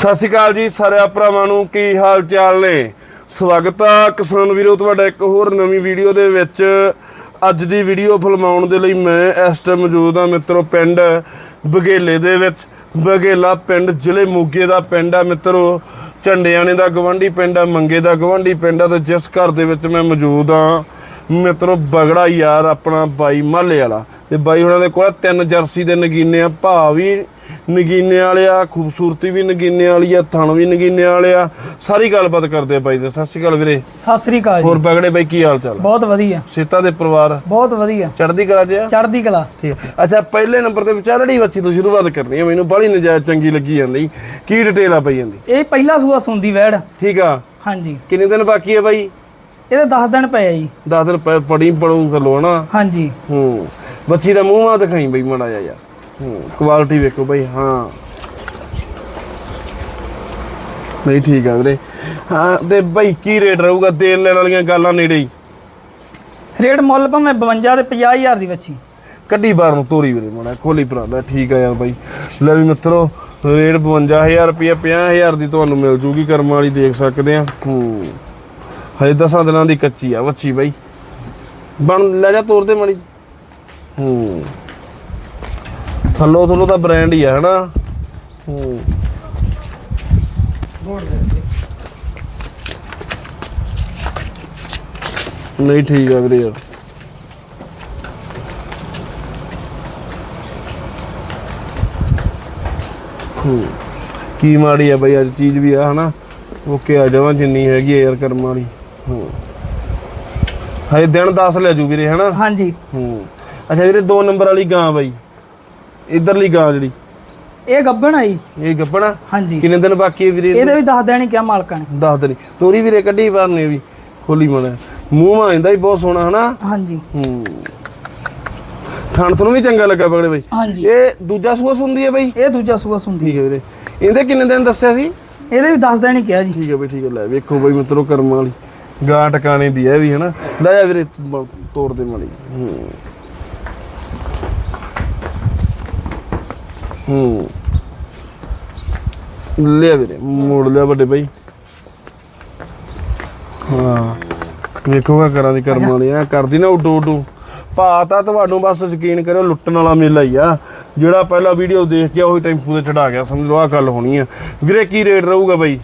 ਸਤਿ ਸ਼੍ਰੀ ਅਕਾਲ ਜੀ ਸਾਰਿਆਂ ਭਰਾਵਾਂ ਨੂੰ, ਕੀ ਹਾਲ ਚਾਲ ਨੇ? ਸਵਾਗਤ ਆ ਕਿਸਾਨ ਵੀਰੋ, ਤੁਹਾਡਾ ਇੱਕ ਹੋਰ ਨਵੀਂ ਵੀਡੀਓ ਦੇ ਵਿੱਚ। ਅੱਜ ਦੀ ਵੀਡੀਓ ਫਿਲਮਾਉਣ ਦੇ ਲਈ ਮੈਂ ਇਸ ਟਾਈਮ ਮੌਜੂਦ ਆ ਮਿੱਤਰੋ, ਪਿੰਡ ਬਗੇਲੇ ਦੇ ਵਿੱਚ। ਬਗੇਲਾ ਪਿੰਡ, ਜ਼ਿਲ੍ਹੇ ਮੋਗੇ ਦਾ ਪਿੰਡ ਆ ਮਿੱਤਰੋ। ਝੰਡਿਆਣੇ ਦਾ ਗਵੰਡੀ ਪਿੰਡ ਆ, ਮੰਗੇ ਦਾ ਗਵੰਡੀ ਪਿੰਡ ਆ ਤੇ ਜਿਸ ਘਰ ਦੇ ਵਿੱਚ ਮੈਂ ਮੌਜੂਦ ਆ, ਮਿੱਤਰੋ, ਬਗੜਾ ਯਾਰ ਆਪਣਾ ਬਾਈ ਮਾਲੇ ਵਾਲਾ। ਤੇ ਬਾਈ ਉਹਨਾਂ ਦੇ ਕੋਲ ਤਿੰਨ ਜਰਸੀ ਦੇ ਨਗੀਨੇ ਆ, ਭਾਅ ਵੀ ਨਗੀਨੇ ਵਾਲੇ ਆ ਖੂਬਸੂਰਤੀ ਵੀ ਨਗੀਨੇ ਵਾਲੀ ਆ ਥਣ ਵੀ ਨਗੀਨੇ ਵਾਲੇ ਆ। ਸਾਰੀ ਗੱਲਬਾਤ ਕਰਦੇ ਆ ਬਾਈ ਦੇ। ਸਤਿ ਸ਼੍ਰੀ ਅਕਾਲ ਵੀਰੇ। ਸਤਿ ਸ੍ਰੀ ਅਕਾਲ ਹੋਰ ਜੀ ਬਗੜੇ ਬਾਈ ਕੀ ਹਾਲ ਚਾਲ? ਬਹੁਤ ਵਧੀਆ। ਸੀਤਾ ਦੇ ਪਰਿਵਾਰ? ਬਹੁਤ ਵਧੀਆ। ਚੜ੍ਹਦੀ ਕਲਾ ਚ ਆ? ਚੜ੍ਹਦੀ ਕਲਾ। ਠੀਕ ਅੱਛਾ ਪਹਿਲੇ ਨੰਬਰ ਤੇ ਵਿਚਾਰੜੀ ਬੱਚੀ ਤੋਂ ਸ਼ੁਰੂਆਤ ਕਰਨੀ ਹੈ ਮੈਨੂੰ ਬੜੀ ਨਜਾਇਜ਼ ਚੰਗੀ ਲੱਗੀ ਜਾਂਦੀ। ਕੀ ਡਿਟੇਲ ਆ ਪਈ ਜਾਂਦੀ ਇਹ ਪਹਿਲਾ ਸੂਆ ਸੁੰਦੀ ਵੈੜ। ਠੀਕ ਆ। ਹਾਂਜੀ। ਕਿੰਨੇ ਦਿਨ ਬਾਕੀ ਹੈ ਬਾਈ? ਇਹਦੇ 10 ਦਿਨ ਪਏ ਆ ਜੀ। 10 ਦਿਨ ਪ- ਪੜੀ ਪੜੂ ਹਨਾ? ਹਾਂਜੀ। ਹੂੰ। ਬੱਚੀ ਦਾ ਮੂੰਹ ਮਾ ਦਿਖਾਈ ਬਈ ਮੜਾ ਜਾ ਯਾਰ ਕੁਆਲਿਟੀ ਵੇਖੋ ਬਈ ਹਾਂ। ਨਹੀਂ ਠੀਕ ਆ ਵੀਰੇ। ਹਾਂ ਤੇ ਬਈ ਕੀ ਰੇਟ ਰਹੂਗਾ ਦੇਣ ਲੈਣ ਵਾਲੀਆਂ ਗੱਲਾਂ ਨੇੜੇ ਹੀ? ਰੇਟ ਮੁੱਲ ਭਾਵੇਂ 52 ਤੇ 50000 ਦੀ ਵੱਛੀ। ਕੱਢੀ ਬਾਹਰ ਨੂੰ ਤੋਰੀ ਵੀਰੇ ਮੜਾ ਖੋਲੀ ਭਰਾ ਲੈ ਠੀਕ ਆ ਯਾਰ ਬਾਈ ਲੈ ਵੀ ਮਿੱਤਰੋ ਰੇਟ 52000 ਰੁਪਏ 50000 ਦੀ ਤੁਹਾਨੂੰ ਮਿਲ ਜੂਗੀ ਕਰਮਾਂ ਵਾਲੀ ਦੇਖ ਸਕਦੇ ਆ। ਹੂੰ। ਹਜੇ ਦਸਾਂ ਦਿਨਾਂ ਦੀ ਕੱਚੀ ਆ ਵੱਛੀ ਬਾਈ ਬਣ ਲੈ ਜਾ ਤੋਰ ਦੇ ਮੜੀ। ਹੂੰ। ਥੱਲੋ ਥੱਲੋ ਦਾ ਬ੍ਰਾਂਡ ਹੀ ਆ ਹਨਾ? ਹੂੰ। ਨਹੀਂ ਠੀਕ ਆ ਵੀਰੇ। ਯਾਰ ਹੂੰ। ਕੀ ਮਾੜੀ ਆ ਬਈ ਅੱਜ ਚੀਜ਼ ਵੀ ਆ ਹਨਾ? ਓਕੇ ਆ ਜਾਵਾਂ ਜਿੰਨੀ ਹੈਗੀ ਆ ਯਾਰ ਕਰਮ ਵਾਲੀ। ਹੂੰ। ਹਜੇ ਦਿਨ 10 ਲੈ ਜੂ ਵੀਰੇ ਹਨਾ? ਹਾਂਜੀ। ਹੂੰ। ਅੱਛਾ ਵੀਰੇ ਦੋ ਨੰਬਰ ਵਾਲੀ ਗਾਂ ਬਾਈ। ਇਧਰਲੀ ਗਾਂ ਜਿਹੜੀ? ਇਹ ਗੱਬਣ ਆਈ ਇਹ ਗੱਪਣਾ ਹਾਂਜੀ। ਕਿੰਨੇ ਦਿਨ ਬਾਕੀ ਹੈ ਵੀਰੇ ਇਹਦੇ? ਵੀ 10 ਦਿਨ ਹੀ ਕਿਹਾ ਮਾਲਕਾਂ ਨੇ। ਦੱਸ ਦਿਨ ਤੋਰੀ ਵੀਰੇ ਕੱਢੀ ਬਾਰਨੇ ਵੀ ਖੋਲੀ ਮਣਾ ਮੂੰਹ ਮਾ ਆਂਦਾ ਹੀ ਬਹੁਤ ਸੋਹਣਾ ਹਨਾ? ਹਾਂਜੀ। ਹੂੰ। ਥਣ ਤੁਹਾਨੂੰ ਵੀ ਚੰਗਾ ਲੱਗਾ ਬਗੜੇ ਬਾਈ। ਹਾਂਜੀ। ਇਹ ਦੂਜਾ ਸੂਆ ਹੁੰਦੀ ਹੈ ਬਾਈ? ਇਹ ਦੂਜਾ ਸੂਆ ਸੁੰਦੀ। ਠੀਕ ਹੈ ਵੀਰੇ। ਇਹਦੇ ਕਿੰਨੇ ਦਿਨ ਦੱਸਿਆ ਸੀ? ਇਹਦੇ ਵੀ 10 ਦਿਨ ਹੀ ਕਿਹਾ ਜੀ। ਠੀਕ ਹੈ ਬਈ ਠੀਕ ਹੈ। ਲੈ ਵੇਖੋ ਬਈ ਮਿੱਤਰੋ ਕਰਮਾਂ ਵਾਲੀ। ਗਾਂ ਟਿਕਾਣੇ ਦੀ ਹੈ ਵੀ ਹਨਾ? ਲੈ ਜਾ ਵੀਰੇ ਤੋੜ ਦੇ ਮਾਲੀ ਹੂੰ। ਹੂੰ। ਲੈ ਵੀਰੇ ਮੋੜ ਲਿਆ ਵੱਡੇ ਬਾਈ। ਹਾਂ। ਵੇਖੋਗਾ ਕਰਾਂ ਦੀ ਕਰਮਾਂ ਵਾਲੀ ਆ ਕਰਦੀ ਨਾ ਉਡੂ ਉਡੂ। ਭਾ ਤਾਂ ਤੁਹਾਨੂੰ ਬਸ ਯਕੀਨ ਕਰਿਓ ਲੁੱਟਣ ਵਾਲਾ ਮੇਲਾ ਹੀ ਆ। ਜਿਹੜਾ ਪਹਿਲਾ ਵੀਡੀਓ ਦੇਖ ਕੇ ਉਹੀ ਟੈਂਪੂ ਤੇ ਚੜਾ ਗਿਆ ਸਮਝ ਲਓ ਆ ਗੱਲ ਹੋਣੀ ਆ। ਵੀਰੇ ਕੀ ਰੇਟ ਰਹੂਗਾ ਬਾਈ?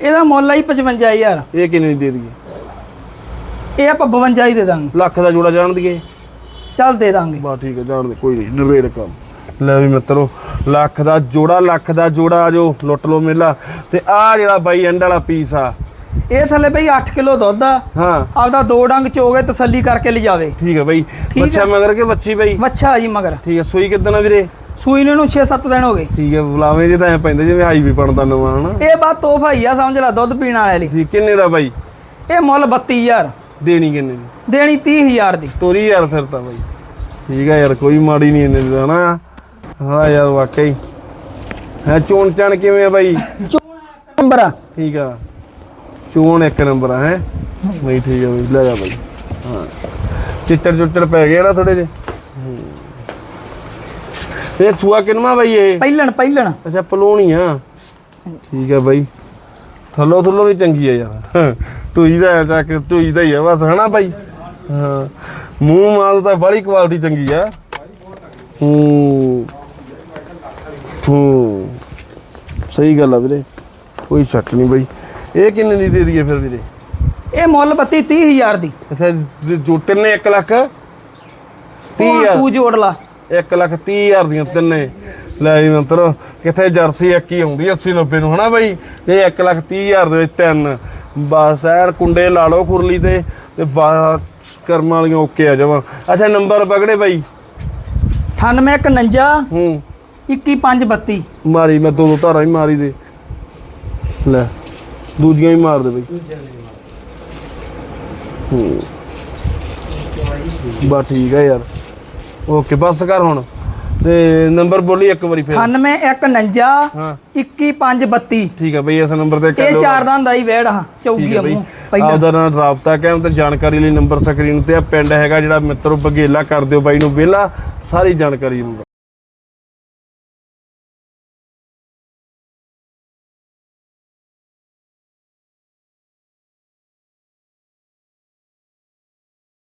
ਇਹਦਾ ਮੁੱਲ ਆਈ 55000 ਇਹ ਕਿੰਨੇ ਦੀ ਦੇ ਦਈਏ? ਇਹ ਆਪਾਂ 52 ਹੀ ਦੇ ਦਾਂਗੇ। ਲੱਖ ਦਾ ਜੋੜਾ ਜਾਣ ਦਈਏ। ਚੱਲ ਦੇ ਦਾਂਗੇ। ਬਾ ਠੀਕ ਹੈ ਜਾਣ ਦੇ ਕੋਈ ਨਹੀਂ ਨਵੇੜ ਕੰਮ। ਲੈ ਵੀ ਮਿੱਤਰੋ ਲੱਖ ਦਾ ਜੋੜਾ ਲੱਖ ਦਾ ਜੋੜਾ ਜੋ ਲੁੱਟ ਲੋ ਮੇਲਾ। ਤੇ ਆ ਜਿਹੜਾ ਬਾਈ ਐਂਡ ਵਾਲਾ ਪੀਸ ਆ। ਇਹ ਥੱਲੇ ਬਈ 8 ਕਿਲੋ ਦੁੱਧ ਆ। ਹਾਂ। ਆਪਦਾ ਦੋ ਡੰਗ ਚੋਗੇ ਤਸੱਲੀ ਕਰਕੇ ਲਿਜਾਵੇ ਠੀਕ ਹੈ ਬਾਈ। ਬੱਚਾ ਮਗਰ ਕੇ ਬੱਚੀ ਬਾਈ? ਵੱਛਾ ਜੀ ਮਗਰ। ਠੀਕ ਹੈ ਸੂਈ ਕਿਦਾਂ ਵੀਰੇ? ਸੂਈ ਨੂੰ 6-7 ਦਿਨ ਹੋ ਗਏ। ਠੀਕ ਹੈ ਬੁਲਾਵੇਂ ਜੇ ਤਾਂ ਐ ਪੈਂਦੇ ਜਿਵੇਂ ਹਾਈਵੇ ਬਣਦਾ ਨਵਾਂ ਹਨਾ? ਇਹ ਬਾਤ ਤੋਹਫਾ ਹੀ ਆ ਸਮਝ ਲੈ ਦੁੱਧ ਪੀਣ ਵਾਲੇ ਲਈ। ਠੀਕ ਕਿੰਨੇ ਦਾ ਬਾਈ? ਇਹ ਮੁੱਲ 32000 ਦੇਣੀ ਕਿੰਨੇ ਦੀ? ਦੇਣੀ 30000 ਦੀ। ਤੋਰੀ ਯਾਰ ਫਿਰ ਤਾਂ ਬਾਈ। ਠੀਕ ਹੈ ਯਾਰ ਕੋਈ ਮਾੜੀ ਨਹੀਂ ਇਹਨੇ ਦਾ ਨਾ ਹਾਂ ਯਾਰ ਵਾਕਈ। ਹੈ ਚੋਣ ਚਾਣ ਕਿਵੇਂ ਆ ਬਾਈ? ਨੰਬਰ ਆ। ਠੀਕ ਆ। ਚੋਣ ਇੱਕ ਨੰਬਰ ਆ ਹੈ? ਨਹੀਂ ਠੀਕ ਆ ਬਈ ਲੈ ਜਾ ਬਈ। ਹਾਂ। ਚਿੱਟੜ ਚੁੱਟੜ ਪੈ ਗਏ ਨਾ ਥੋੜੇ ਜੇ ਇਹ ਚੂਆ ਕਿਨਮਾ ਬਈ ਇਹ? ਪਹਿਲਣ ਪਹਿਲਣ। ਅੱਛਾ ਪਲੋਣੀ ਆ। ਠੀਕ ਆ ਬਈ। ਥੱਲੋ ਥੱਲੋ ਵੀ ਚੰਗੀ ਆ ਯਾਰ। ਟੂਈ ਦਾ ਚੱਕ ਟੂਈ ਦਾ ਹੀ ਆ ਬਸ ਹਨਾ ਬਾਈ? ਹਾਂ। ਮੂੰਹ ਮਾਲ ਤਾਂ ਬੜੀ ਕੁਆਲਿਟੀ ਚੰਗੀ ਆ। ਹੂੰ। ਹੂੰ। ਸਹੀ ਗੱਲ ਆ ਵੀਰੇ। ਕੋਈ ਸ਼ੱਕ ਨਹੀਂ ਬਈ। ਇਹ ਕਿੰਨੇ ਦੀ ਦੇ ਦਈਏ ਫਿਰ ਵੀਰੇ? ਇਹ ਮੁੱਲ 32 30000 ਦੀ। ਅੱਛਾ ਜ- ਜੋ ਤਿੰਨੇ 1 ਲੱਖ 30 ਉਹ ਹਜ਼ਾਰ। ਤੂੰ ਜੋੜ ਲਾ। 1 ਲੱਖ 30 ਹਜ਼ਾਰ ਦੀਆਂ ਤਿੰਨੇ। ਲੈ ਵੀ ਮੰਤਰ ਕਿੱਥੇ ਜਰਸੀ ਇੱਕ ਹੀ ਆਉਂਦੀ 80 90 ਨੂੰ ਹਨਾ ਬਾਈ? ਤੇ 1 ਲੱਖ 30 ਹਜ਼ਾਰ ਦੇ ਵਿੱਚ ਤਿੰਨ। ਬਸ ਐਨ ਕੁੰਡੇ ਲਾ ਲਓ ਖੁਰਲੀ ਤੇ ਤੇ ਕਰਮਾਂ ਵਾਲੀਆਂ ਓਕੇ ਆ ਜਾਵਾਂ ਅੱਛਾ ਨੰਬਰ ਪਕੜੇ ਬਾਈ? 9851 ਹੂੰ। 21532 ਮਾਰੀ ਮੈਂ ਦੋ ਦੋ ਧਾਰਾਂ ਹੀ ਮਾਰੀ ਦੇ। ਲੈ ਦੂਜੀਆਂ ਹੀ ਮਾਰ ਦੇ ਬਈ। ਹੂੰ। ਬਾ ਠੀਕ ਹੈ ਯਾਰ। ਓਕੇ ਬਸ ਕਰ ਹੁਣ। ਤੇ ਨੰਬਰ ਬੋਲੀ ਇੱਕ ਵਾਰੀ ਫਿਰ। 9851 ਹਾਂ। 21532 ਠੀਕ ਹੈ ਬਈ ਇਸ ਨੰਬਰ ਤੇ ਕਰ ਇਹ ਲਓ। ਚਾਰ ਦੰਦ ਆਈ ਵੈੜ ਹਾਂ ਠੀਕ ਚੌਗੀ ਹੈ ਬਈ। ਮੂੰਹ ਪਹਿਲਾਂ। ਆਪਦਾ ਨਾਲ ਰਾਬਤਾ ਕਾਇਮ ਤੇ ਜਾਣਕਾਰੀ ਲਈ ਨੰਬਰ ਸਕਰੀਨ ਤੇ ਆ। ਪਿੰਡ ਹੈਗਾ ਜਿਹੜਾ ਮਿੱਤਰੋ ਬਗੇਲਾ ਕਰ ਦਿਓ ਬਾਈ ਨੂੰ ਵਿਹਲਾ। ਸਾਰੀ ਜਾਣਕਾਰੀ ਨੂੰ